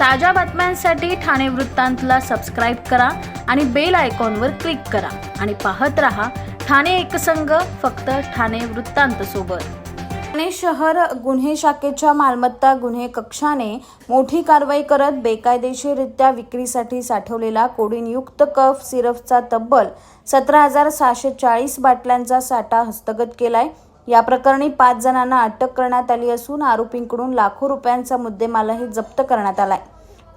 ताज्या बातम्यांसाठी ठाणे वृत्तांतला सबस्क्राईब करा आणि बेल आयकॉनवर क्लिक करा. आणि पाहत रहा ठाणे एकसंघ फक्त ठाणे वृत्तांत सोबत. ठाणे शहर गुन्हे शाखेच्या मालमत्ता गुन्हे कक्षाने मोठी कारवाई करत बेकायदेशीररित्या विक्रीसाठी साठवलेला कोडीनयुक्त कफ सिरपचा तब्बल सतरा हजार सहाशे चाळीस बाटल्यांचा साठा हस्तगत केलाय. या प्रकरणी पाच जणांना अटक करण्यात आली असून आरोपींकडून लाखो रुपयांचा मुद्देमालही जप्त करण्यात आलाय.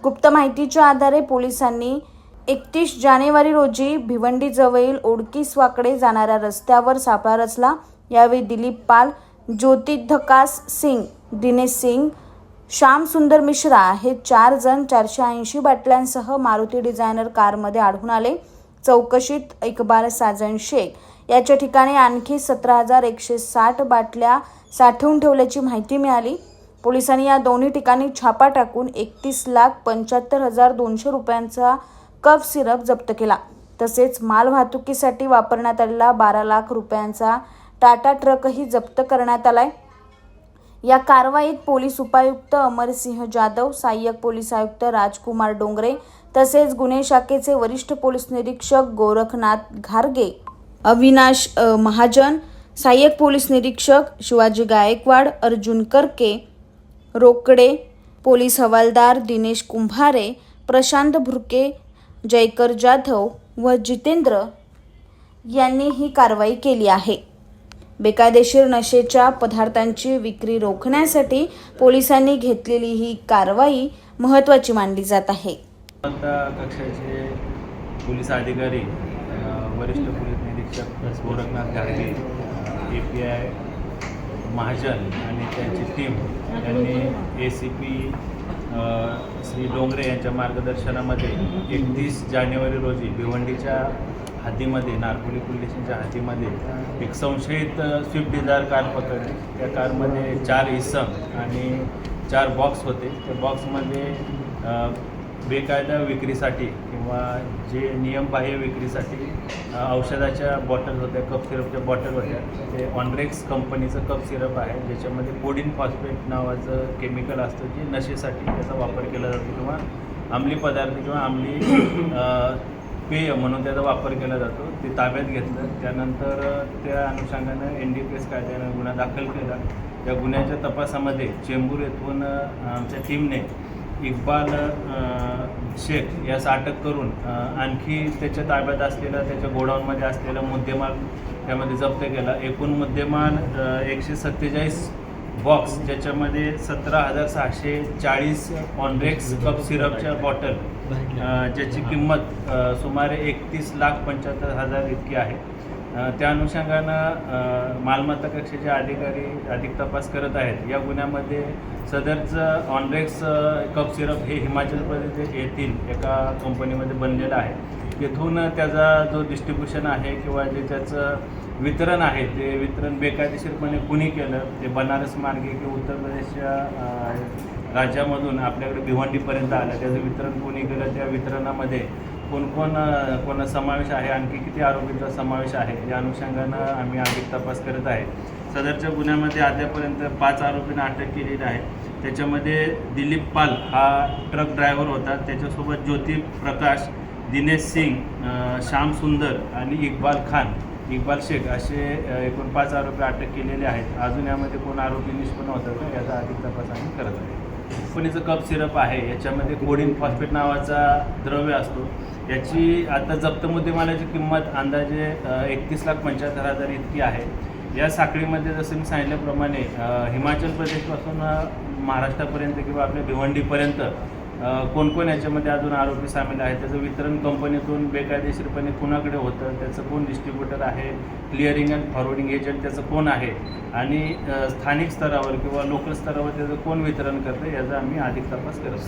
गुप्त माहितीच्या आधारे पोलिसांनी एकतीस जानेवारी रोजी भिवंडीजवळील ओडकीसवाकडे जाणाऱ्या रस्त्यावर सापळा रचला. यावेळी दिलीप पाल ज्योतिधकास सिंग दिनेश सिंग श्याम सुंदर मिश्रा हे चार जण चारशे ऐंशी बाटल्यांसह मारुती डिझायनर कारमध्ये आढळून आले. चौकशीत इकबाल साजन शेख याच्या ठिकाणी आणखी सतरा हजार एकशे साठ बाटल्या साठवून ठेवल्याची माहिती मिळाली. पोलिसांनी या दोन्ही ठिकाणी छापा टाकून एकतीस लाख पंच्याहत्तर हजार दोनशे रुपयांचा कफ सिरप जप्त केला. तसेच माल वाहतुकीसाठी वापरण्यात आलेला बारा लाख रुपयांचा टाटा ट्रकही जप्त करण्यात आलाय. या कारवाईत पोलीस उपायुक्त अमरसिंह जाधव सहाय्यक पोलीस आयुक्त राजकुमार डोंगरे तसेच गुन्हे शाखेचे वरिष्ठ पोलीस निरीक्षक गोरखनाथ घारगे अविनाश महाजन सहाय्यक पोलीस निरीक्षक शिवाजी गायकवाड अर्जुन करके रोकडे पोलीस हवालदार दिनेश कुंभारे प्रशांत भुरके जयकर जाधव व जितेंद्र यांनी ही कारवाई केली आहे. बेकायदेशीर नशेच्या पदार्थांची विक्री रोखण्यासाठी पोलिसांनी घेतलेली ही कारवाई महत्त्वाची मानली जात आहे. कक्षाचे पोलीस अधिकारी वरिष्ठ पोलीस निरीक्षक गोरखनाथ घाडगे ए पी आय महाजन आणि त्यांची टीम यांनी A C P Shri Dongre यांच्या मार्गदर्शनामध्ये एकतीस जानेवारी रोजी भिवंडीच्या हद्दीमध्ये नारपोली पोलीस स्टेशनच्या हद्दीमध्ये एक संशयित स्विफ्ट डिझायर कार पकडली. त्या कारमध्ये चार इसम आणि चार बॉक्स होते. त्या बॉक्समध्ये बेकायदा विक्रीसाठी किंवा जे नियमबाह्य विक्रीसाठी औषधाच्या बॉटल होत्या कप सिरपच्या बॉटल होत्या ते ऑनरेक्स कंपनीचं कप सिरप आहे ज्याच्यामध्ये कोडिन फॉस्फेट नावाचं केमिकल असतं जे नशेसाठी त्याचा वापर केला जातो किंवा अंमली पदार्थ किंवा अंमली पेय म्हणून त्याचा वापर केला जातो. ते ताब्यात घेतलं. त्यानंतर त्या अनुषंगानं एन डी पी एस कायद्यानं गुन्हा दाखल केला. त्या गुन्ह्याच्या तपासामध्ये चेंबूर येथून आमच्या टीमने इक्बाल शेख यास अटक करून आणखी त्याच्या ताब्यात असलेला त्याच्या गोडाऊनमध्ये असलेला मुद्देमाल त्यामध्ये जप्त केला. एकूण मुद्देमाल एकशे सत्तेचाळीस बॉक्स ज्याच्यामध्ये सतरा हजार सहाशे चाळीस ऑनरेक्स कप सिरपच्या बॉटल ज्याची किंमत सुमारे एकतीस लाख पंच्याहत्तर हजार इतकी आहे. त्या अनुषंगानं मालमत्ता कक्षेचे अधिकारी अधिक तपास करत आहेत. या गुन्ह्यामध्ये सदरचं ऑनरेक्स कप सिरप हे हिमाचल प्रदेश येथील एका कंपनीमध्ये बनलेलं आहे. तेथून त्याचा जो डिस्ट्रीब्युशन आहे किंवा जे त्याचं वितरण आहे ते वितरण बेकायदेशीरपणे कुणी केलं ते बनारस मार्गे किंवा उत्तर प्रदेशच्या राज्यामधून आपल्याकडे भिवंडीपर्यंत आलं. त्याचं वितरण कुणी केलं त्या वितरणामध्ये कोण कोण कोण समावेश आहे आणखी किती आरोपींचा समावेश आहे या अनुषंगानं आम्ही अधिक तपास करत आहे. सदरच्या गुन्ह्यामध्ये अद्यापर्यंत पाच आरोपींना अटक केलेली आहे. त्याच्यामध्ये दिलीप पाल हा ट्रक ड्रायव्हर होता. त्याच्यासोबत ज्योती प्रकाश दिनेश सिंग श्याम सुंदर आणि इक्बाल खान इक्बाल शेख असे एकूण पाच आरोपी अटक केलेले आहेत. अजून यामध्ये कोण आरोपी निष्पन्न होतात का याचा अधिक तपास आम्ही करत आहे. कंपनीचं कप सिरप आहे याच्यामध्ये कोडिन फॉस्फेट नावाचा द्रव्य असतो. याची आता जप्त मुद्देमालाची किंमत अंदाजे एकतीस लाख पंच्याहत्तर हजार इतकी आहे. या साखळीमध्ये जसं मी सांगितल्याप्रमाणे हिमाचल प्रदेशपासून महाराष्ट्रापर्यंत किंवा आपल्या भिवंडीपर्यंत कोण कोण याच्यामध्ये अजून आरोपी सामील आहेत? त्याचं वितरण कंपनीतून बेकायदेशीरपणे कुणाकडे होतं? त्याचं कोण डिस्ट्रीब्युटर आहे? क्लिअरिंग अँड फॉरवर्डिंग एजंट त्याचं कोण आहे? आणि स्थानिक स्तरावर किंवा लोकल स्तरावर त्याचं कोण वितरण करतं? याचा आम्ही अधिक तपास करत